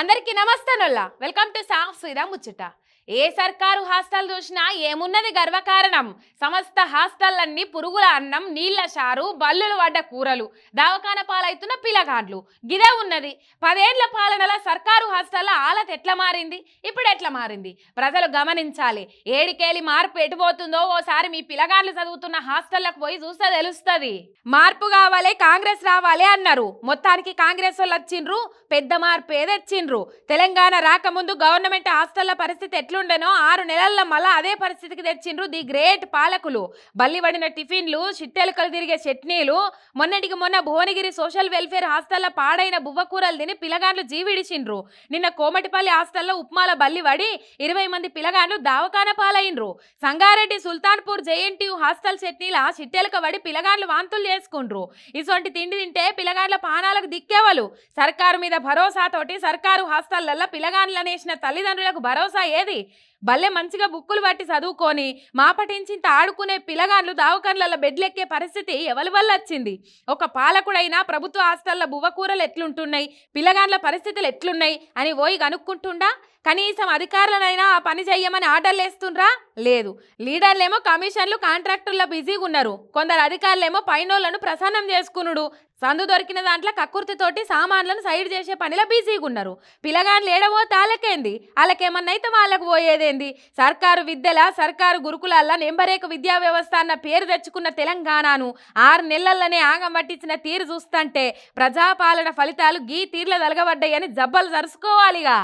అందరికీ నమస్తే నొల్లా. Welcome to సాఫ్ ఇదా ముచ్చట. ఏ సర్కారు హాస్టల్ చూసినా ఏమున్నది గర్వకారణం? సమస్త హాస్టల్లన్నీ పురుగుల అన్నం నీళ్ళ చారు బల్లులు పడ్డ కూరలు దవాఖాన పాలైతున్న పిలగాండ్లు గిదే ఉన్నది. పదేండ్ల పాలనల సర్కారు హాస్టల్ల ఆలత ఎట్లా మారింది? ఇప్పుడు ఎట్లా మారింది? ప్రజలు గమనించాలి. ఏడికేలి మార్పు ఎటుపోతుందో ఓసారి మీ పిలగాండ్లు చదువుతున్న హాస్టళ్ళకు పోయి చూస్తే తెలుస్తుంది. మార్పు కావాలి కాంగ్రెస్ రావాలి అన్నారు. మొత్తానికి కాంగ్రెస్ వాళ్ళు వచ్చిండ్రు పెద్ద మార్పు ఏదొచ్చిండ్రు తెలంగాణ రాకముందు గవర్నమెంట్ హాస్టళ్ళ పరిస్థితి ఎట్లా ఎట్లుండెనో ఆరు నెలల్లో మళ్ళా అదే పరిస్థితికి తెచ్చిండ్రు ది గ్రేట్ పాలకులు. బల్లివడిన టిఫిన్లు చిట్టెలుకలు తిరిగే చట్నీలు మొన్నటికి మొన్న భువనగిరి సోషల్ వెల్ఫేర్ హాస్టల్లో పాడైన బువ్వకూరలు తిని పిలగాండ్లు జీవిడిచిండ్రు. నిన్న కోమటిపల్లి హాస్టల్లో ఉప్మాల బల్లివడి ఇరవై మంది పిలగాండ్లు దావకాన పాలైండ్రు. సంగారెడ్డి సుల్తాన్పూర్ జేఎన్టీయు హాస్టల్ చట్నీల చిట్టెలక వడి పిలగాండ్లు వాంతులు చేసుకుండ్రు. ఇసొంటి తిండి తింటే పిల్ల పిలగాండ్ల పానాలకు దిక్కేవలు? సర్కారు మీద భరోసాతోటి సర్కారు హాస్టళ్ళలో పిలగాన్లనేసిన తల్లిదండ్రులకు భరోసా ఏది? భలే మంచిగా బుక్కులు పట్టి చదువుకొని మా పఠించింత ఆడుకునే పిలగాన్లు దావకన్లలో బెడ్లెక్కే పరిస్థితి ఎవరి వల్ల వచ్చింది? ఒక పాలకుడైనా ప్రభుత్వ హాస్టల్ల బువ్వకూరలు ఎట్లుంటున్నాయి? పిలగాన్ల పరిస్థితులు ఎట్లున్నాయి? అని పోయి కనుక్కుంటుండా కనీసం అధికారులనైనా ఆ పని చేయమని ఆర్డర్లు వేస్తుండ్రా? లేదు. లీడర్లేమో కమిషన్లు కాంట్రాక్టర్ల బిజీగా ఉన్నారు కొందరు అధికారులేమో పైనోళ్ళను ప్రసన్నం చేసుకునుడు. సందు దొరికిన దాంట్లో కక్కుర్తితోటి సామాన్లను సైడ్ చేసే పనిలో బిజీగా ఉన్నారు పిల్లగాండ్లు ఏడవో తాలకేంది? వాళ్ళకేమన్నైతే వాళ్ళకు పోయేదేంది? సర్కారు విద్యల సర్కారు గురుకులాల్లో నెంబరేక విద్యా వ్యవస్థ అన్న పేరు తెచ్చుకున్న తెలంగాణను ఆరు నెలల్లోనే ఆగం పట్టించిన తీరు చూస్తుంటే ప్రజాపాలన ఫలితాలు గీ తీర్ల తలగబడ్డాయని జబ్బలు జరుసుకోవాలిగా